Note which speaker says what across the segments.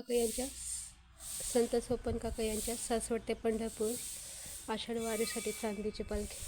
Speaker 1: काका यांच्या संत सोपन काका यांच्या सासवड ते पंढरपूर आषाढ वारीसाठी चांदीची पालखी.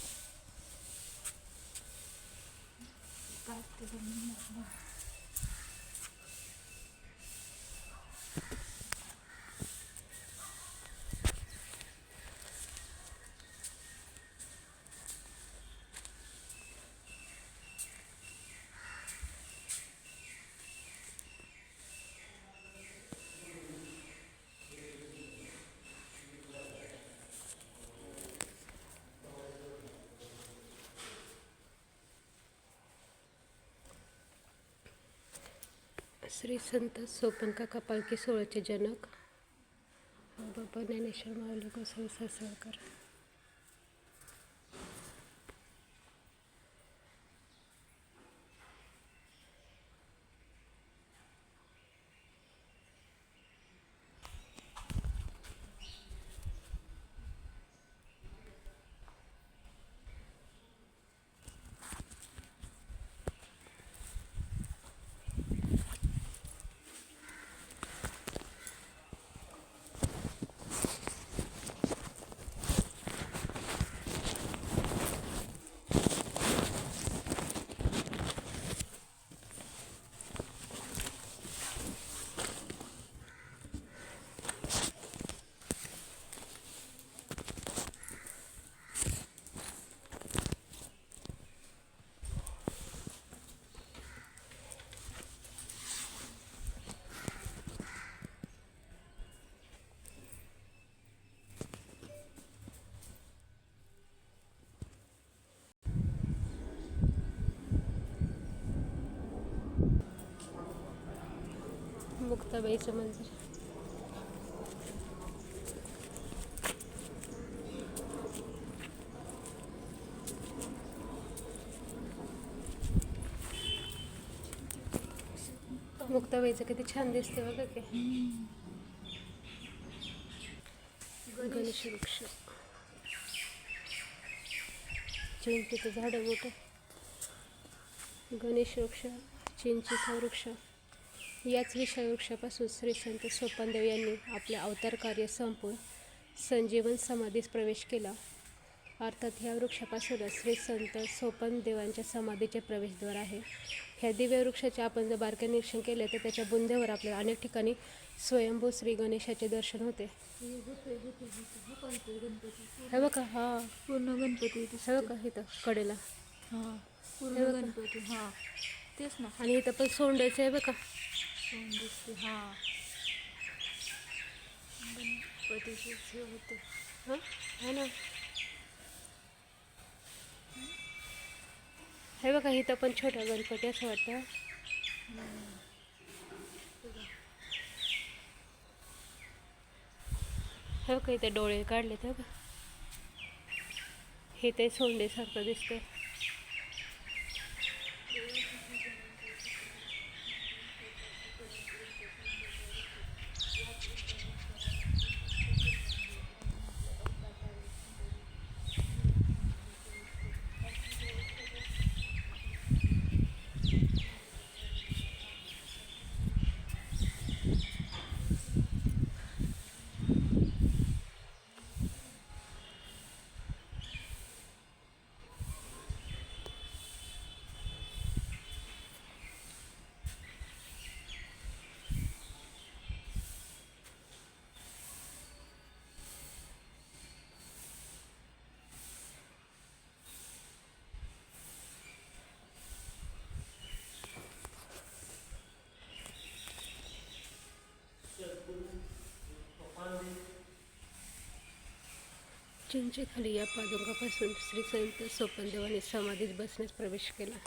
Speaker 1: श्री संत सोपन कपालकी पालखी सोहळ्याचे जनक बाबा ज्ञानेश्वर माऊली गोसावी सासवडकर मुक्ताबाईचं मंदिर. मुक्ताबाईचं किती छान दिसते बघा की. गणेश वृक्ष. चिंचेचं झाड मोठं. गणेश वृक्ष चिंचेचा वृक्ष. याच विषय वृक्षापासून श्री संत सोपानदेव यांनी आपले अवतार कार्य संपवून संजीवन समाधीस प्रवेश केला. अर्थात ह्या वृक्षापासूनच श्री संत सोपानदेवांच्या समाधीचे प्रवेशद्वार आहे. ह्या दिव्य वृक्षाचे आपण जर बारके निरीक्षण केले तर त्याच्या बुंदेवर आपल्याला अनेक ठिकाणी स्वयंभू श्री गणेशाचे दर्शन होते. हे बघा हा.
Speaker 2: पूर्ण गणपती
Speaker 1: हे बघा इथं कडेला.
Speaker 2: हा पूर्ण. गणपती हा. तेच ना.
Speaker 1: आणि इथं पण सोंडायचं आहे बघा.
Speaker 2: सोन दिसते हा. गणपतीचे हे होते.
Speaker 1: हां? है ना? हे बघा इथं पण छोटा गणपती असं वाटतं. हे बघा इथे डोळे काढले तर बघा. हे ते सोंडेसारखं दिसतं दिसतंय चिंचेखाली या पादुकापासून श्री संत सोपनदेवाने समाधीत बसण्यास प्रवेश केला.